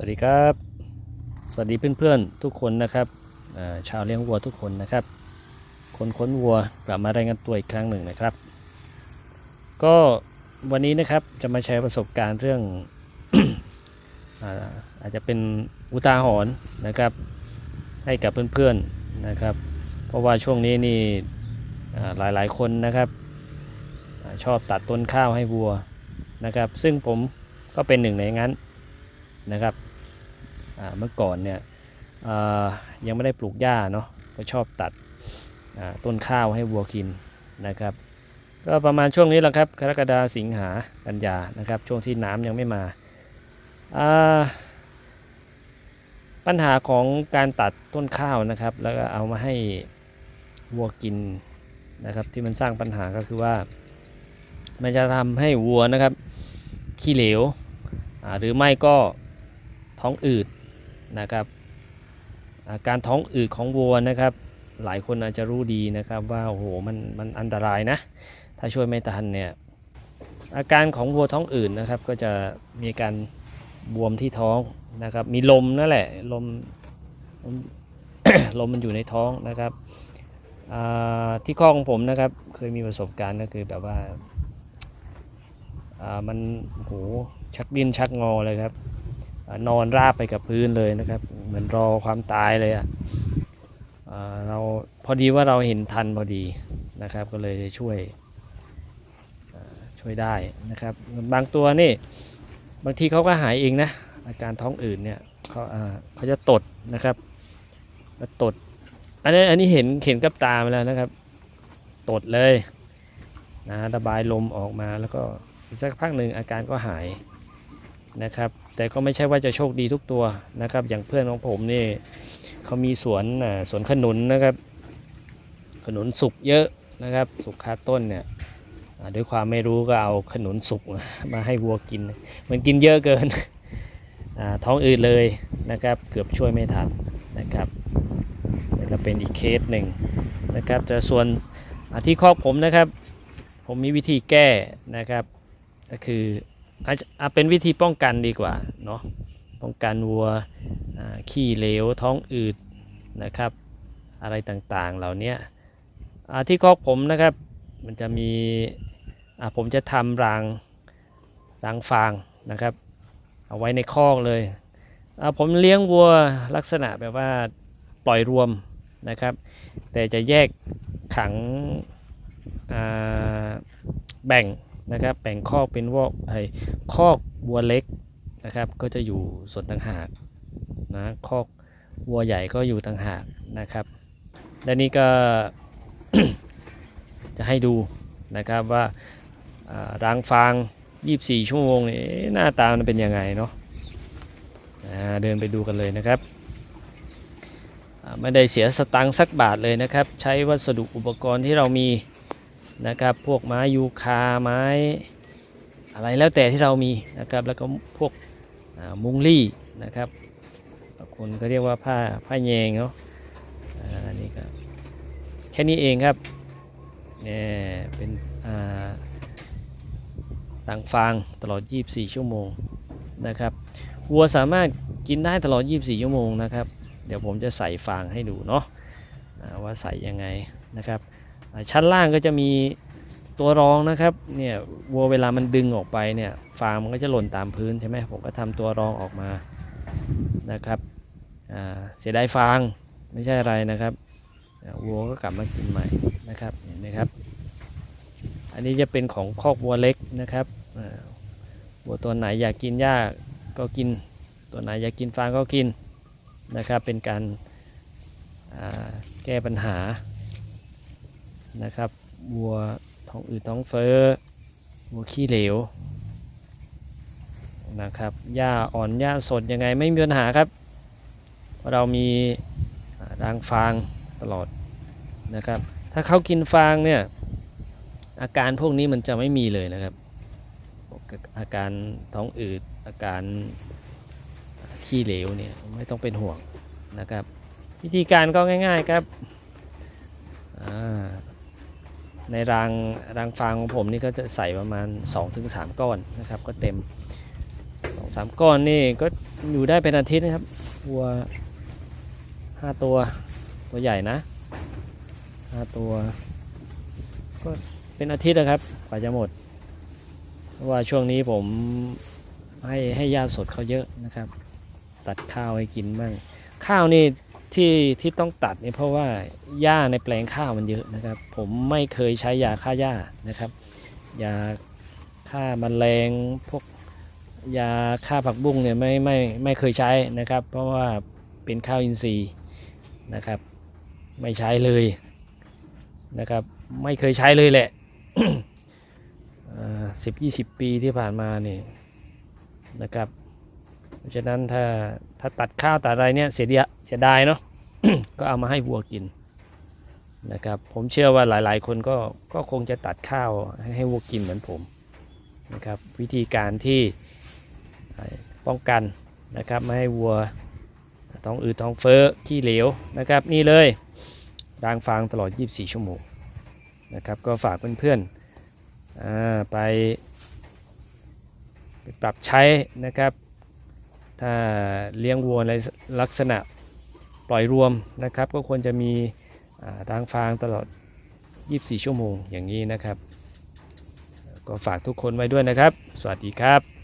สวัสดีครับ สวัสดีเพื่อนๆทุกคนนะครับชาวเลี้ยงวัวทุกคนนะครับ คนค้นวัวกลับมารายงานตัวอีกครั้งหนึ่งนะครับ ก็วันนี้นะครับจะมาแชร์ประสบการณ์เรื่องอาจจะเป็นอุทาหรณ์นะครับ ให้กับเพื่อนๆนะครับ เพราะว่าช่วงนี้นี่อ่าหลายๆคนนะครับอชอบตัดต้นข้าวให้วัวนะครับ ซึ่งผมก็เป็นหนึ่งในนั้นนะครับ เมื่อก่อนเนี่ยยังไม่ได้ปลูกหญ้าเนาะก็ชอบตัดต้นข้าวให้วัวกินนะครับ ก็ประมาณช่วงนี้แหละครับกรกฎาสิงหากันยานะครับ ช่วงที่น้ำยังไม่มาปัญหาของการตัดต้นข้าวนะครับ แล้วก็เอามาให้วัวกินนะครับ ที่มันสร้างปัญหาก็คือว่า มันจะทำให้วัวนะครับขี้เหลวหรือไม่ก็ท้องอืด นะครับอาการท้องอืดของวัวนะครับ หลายคนอาจจะรู้ดีนะครับว่าโอ้โหมันมันอันตรายนะ ถ้าช่วยไม่ทันเนี่ยอาการของวัวท้องอืดนะครับ ก็จะมีการบวมที่ท้องนะครับ มีลมนั่นแหละลมลมลมมันอยู่ในท้องนะครับที่ข้อของผมนะครับเคยมีประสบการณ์ก็คือแบบว่ามันโอ้โหชักดิ้นชักงอเลยครับ นอนราบไปกับพื้นเลยนะครับ เหมือนรอความตายเลยอะอ่าเราพอดีว่าเราเห็นทันพอดีนะครับ ก็เลยช่วยช่วยได้นะครับ บางตัวนี่บางทีเขาก็หายเองนะอาการท้องอืดเนี่ยเขาเขาจะตดนะครับมาตด อันนี้อันนี้เห็นเห็นกับตามาแล้วนะครับ ตดเลยนะระบายลมออกมาแล้วก็สักพักหนึ่งอาการก็หายนะครับ แต่ก็ไม่ใช่ว่าจะโชคดีทุกตัวนะครับ อย่างเพื่อนของผมนี่เขามีสวนอ่าสวนขนุนนะครับ ขนุนสุกเยอะนะครับ สุกคาต้นเนี่ยด้วยความไม่รู้ก็เอาขนุนสุกมาให้วัวกิน มันกินเยอะเกินอ่าท้องอืดเลยนะครับ เกือบช่วยไม่ทันนะครับนี่ก็เป็นอีกเคสหนึ่งนะครับแต่ส่วนที่คอกผมนะครับ ผมมีวิธีแก้นะครับ ก็คือ อาเป็นวิธีป้องกันดีกว่าเนาะป้องกันวัวขี้เหลวท้องอืดนะครับ อะไรต่างๆเหล่านี้ที่คอกผมนะครับ มันจะมีอาผมจะทำรางรางฟางนะครับ เอาไว้ในคอกเลยอาผมเลี้ยงวัวลักษณะแบบว่าปล่อยรวมนะครับ แต่จะแยกขังแบ่ง นะครับแบ่งคอกเป็นวอกไอ้คอกวัวเล็กนะครับก็จะอยู่ส่วนต่างหากนะคอกวัวใหญ่ก็อยู่ต่างหากนะครับ และนี่ก็จะให้ดูนะครับว่าารางฟาง 24 ชั่วโมงนี่หน้าตามันเป็นยังไงเนาะเดินไปดูกันเลยนะครับ ไม่ได้เสียสตังค์สักบาทเลยนะครับ ใช้วัสดุอุปกรณ์ที่เรามี นะครับ พวกไม้ยูคาไม้อะไรแล้วแต่ที่เรามีนะครับ แล้วก็พวกมุงลี่นะครับบางคนก็เรียกว่าผ้าผ้าแยงเนาะอ่าอันนี่ก็แค่นี้เองครับเนี่ยเป็นต่างฟางตลอด 24 ชั่วโมงนะครับวัวสามารถกินได้ตลอด 24 ชั่วโมงนะครับ เดี๋ยวผมจะใส่ฟางให้ดูเนาะว่าใส่ยังไงนะครับ ชั้นล่างก็จะมีตัวรองนะครับเนี่ยวัวเวลามันดึงออกไปเนี่ยฟางมันก็จะหล่นตามพื้นใช่ไหมผมก็ทำตัวรองออกมานะครับเสียดายฟางไม่ใช่อะไรนะครับวัวก็กลับมากินใหม่นะครับเห็นไหมครับ อันนี้จะเป็นของคอกวัวเล็กนะครับวัวตัวไหนอยากกินหญ้าก็กิน ตัวไหนอยากกินฟางก็กินนะครับเป็นการแก้ปัญหา นะครับวัวท้องอืดท้องเฟ้อวัวขี้เหลวนะครับหญ้าอ่อนหญ้าสดยังไงไม่มีปัญหาครับเรามีรางฟางตลอดนะครับ ถ้าเขากินฟางเนี่ยอาการพวกนี้มันจะไม่มีเลยนะครับ อาการท้องอืดอาการขี้เหลวเนี่ยไม่ต้องเป็นห่วงนะครับ วิธีการก็ง่าย ๆครับอ่า ในรางรางฟางของผมนี่ก็จะใส่ประมาณ 2-3 ก้อนนะครับก็เต็ม 2-3 ก้อนนี่ก็อยู่ได้เป็นอาทิตย์นะครับวัวห้าตัวตัวใหญ่นะห้าตัว ก็เป็นอาทิตย์นะครับกว่าจะหมดเพราะว่าช่วงนี้ผมให้ให้ยาสดเขาเยอะนะครับ ตัดข้าวให้กินบ้างข้าวนี่ ที่ที่ต้องตัดเนี่ยเพราะว่าหญ้าในแปลงข้าวมันเยอะนะครับ ผมไม่เคยใช้ยาฆ่าหญ้านะครับยาฆ่าแมลงพวกยาฆ่าผักบุ้งเนี่ยไม่ไม่ไม่เคยใช้นะครับ เพราะว่าเป็นข้าวอินทรีย์นะครับ ไม่ใช้เลยนะครับ ไม่เคยใช้เลยแหละสิบยี่สิบปีที่ผ่านมาเนี่ยนะครับ ราะฉะนั้นถ้าถ้าตัดข้าวตัดอะไรเนี่ยเสียดายเสียดายเนาะก็เอามาให้วัวกินนะครับผมเชื่อว่าหลาย ๆ คนก็ก็คงจะตัดข้าวให้ให้วัวกินเหมือนผมนะครับวิธีการที่ป้องกันนะครับไม่ให้วัวท้องอืดท้องเฟ้อขี้เหลวนะครับนี่เลยรางฟางตลอด 24 ชั่วโมงนะครับก็ฝากเพื่อนๆไปไปปรับใช้นะครับ ถ้าเลี้ยงวัวในลักษณะปล่อยรวมนะครับ ก็ควรจะมีรางฟางตลอด 24 ชั่วโมงอย่างนี้นะครับ ก็ฝากทุกคนไว้ด้วยนะครับ สวัสดีครับ